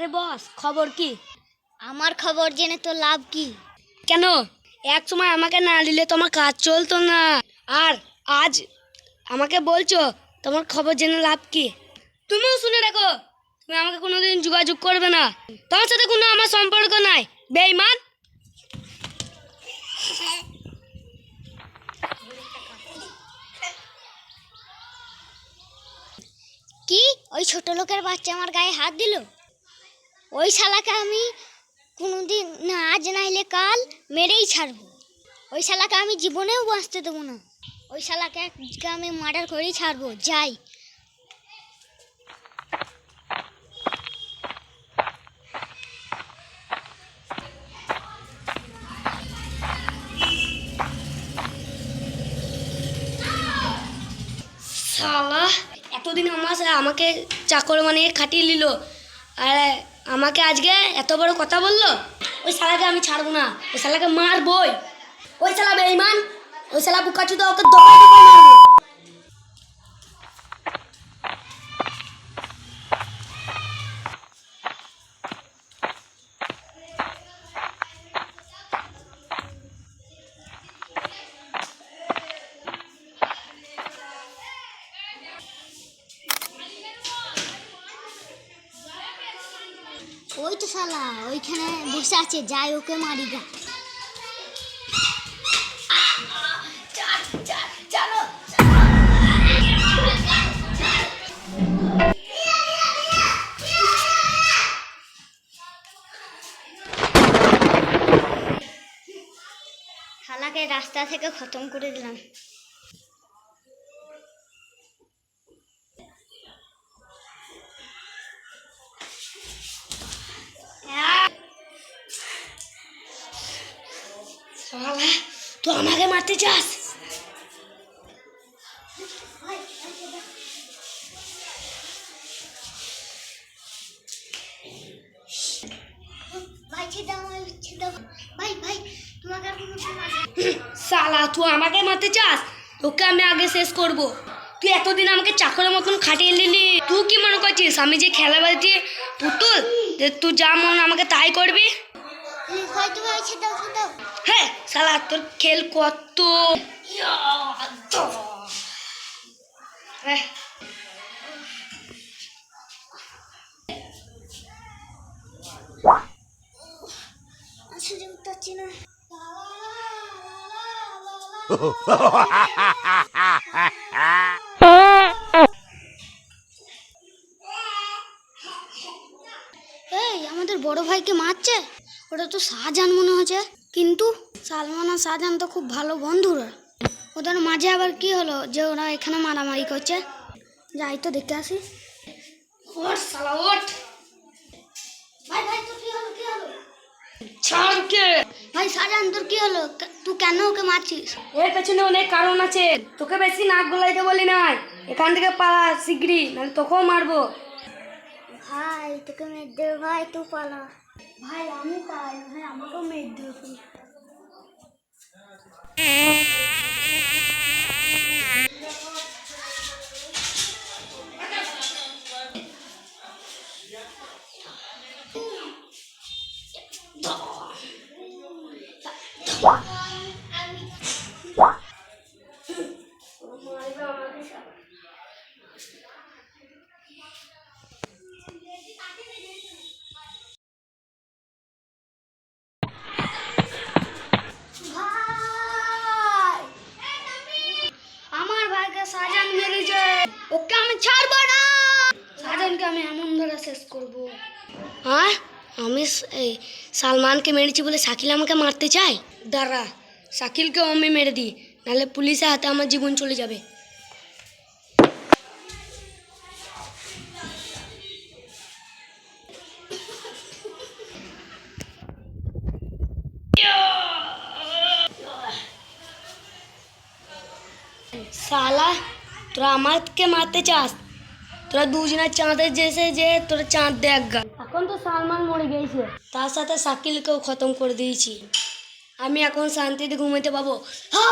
আরে বস, খবর কি? আমার খবর জেনে তো লাভ কি? কেন? এক সময় আমাকে না দিলে তোমার কাজ চলতো না। আর আজ আমাকে বলছো, তোমার খবর জেনে লাভ কি? তুমিও শুনে রাখো, তুমি আমাকে কোনোদিন যোগাযোগ করবে না। তোমার সাথে কোনো আমার সম্পর্ক নাই বেইমান কি? ওই ছোট লোকের বাচ্চা আমার গায়ে হাত দিল? ওই শালাকে আমি কোনোদিন না, আজ নাইলে কাল মেরেই ছাড়বো। ওই শালাকে আমি জীবনেও বাঁচতে দেবো না। ওই শালাকে আমি মার্ডার করেই ছাড়বো। যাই। শালা, এতদিন আমার আমাকে চাকর মানে খাটিয়ে নিল। আর আমাকে আজকে এত বড় কথা বলল? ওই শালাকে আমি ছাড়বো না। ওই শালাকে মারবই। ওই শালা বেইমান ওই শালা তো ওকে দপাই ওই তো শালা, ওইখানে বসে আছে, যাই ওকে মারি গা। শালাকে রাস্তা থেকে খতম করে দিলাম। শালা তুই আমাকে মারতে চাস? শালা, তুই আমাকে মারতে চাস? তোকে আমি আগে শেষ করব। তুই এতদিন আমাকে চাকরের মতন খাটিয়ে নিলি। তুই কি মনে করছিস? আমি যে খেলা বাজি পুতুল তুই যা মন আমাকে তাই করবি? হ্যাঁ শালা তোর খেল কত? হ্যাঁ। এই আমাদের বড় ভাইকে মারছে? ওটা তো শাহজাহান মনে হচ্ছে। কিন্তু সালমান আর শাহজাহান তো খুব ভালো বন্ধুরা ওদের মাঝে আবার কি হলো যে ওরা এখানে মারামারি করছে? যাই তো দেখতে আসি। শালা ওঠ। ভাই ভাই তোর কি হলো কি হলো? ছাড়কে ভাই শাহজাহান তোর কি হলো? তুই কেন ওকে মারছিস? এর পেছনে অনেক কারণ আছে। তোকে বেশি নাক গলাইতে বলি নাই। এখান থেকে পালা শিগগিরি নাহলে তোকেও মারবো। ভাই তোকে মেরে দেবে ভাই তুই পালা। ভাই আমি পাই ভাই আমাকেও মেরে দেবে তুই। আমি ছাড়বো না। শাহজাহানকে আমি এমন ধরে শেষ করব। হ্যাঁ আমি এই সালমানকে মেরেছি বলে শাকিল আমাকে মারতে চায়? দাঁড়া শাকিলকেও আমি মেরে দিই নাহলে পুলিশের হাতে আমার জীবন চলে যাবে। সালা তোরা আমাকে মারতে চাস তোরা দুজনের চাঁদে যেসে যে তোরা চাঁদ দেখ গা এখন তো সালমান মরে গেছে তার সাথে শাকিলকেও খতম করে দিয়েছি আমি এখন শান্তিতে ঘুমাতে পাবো হা!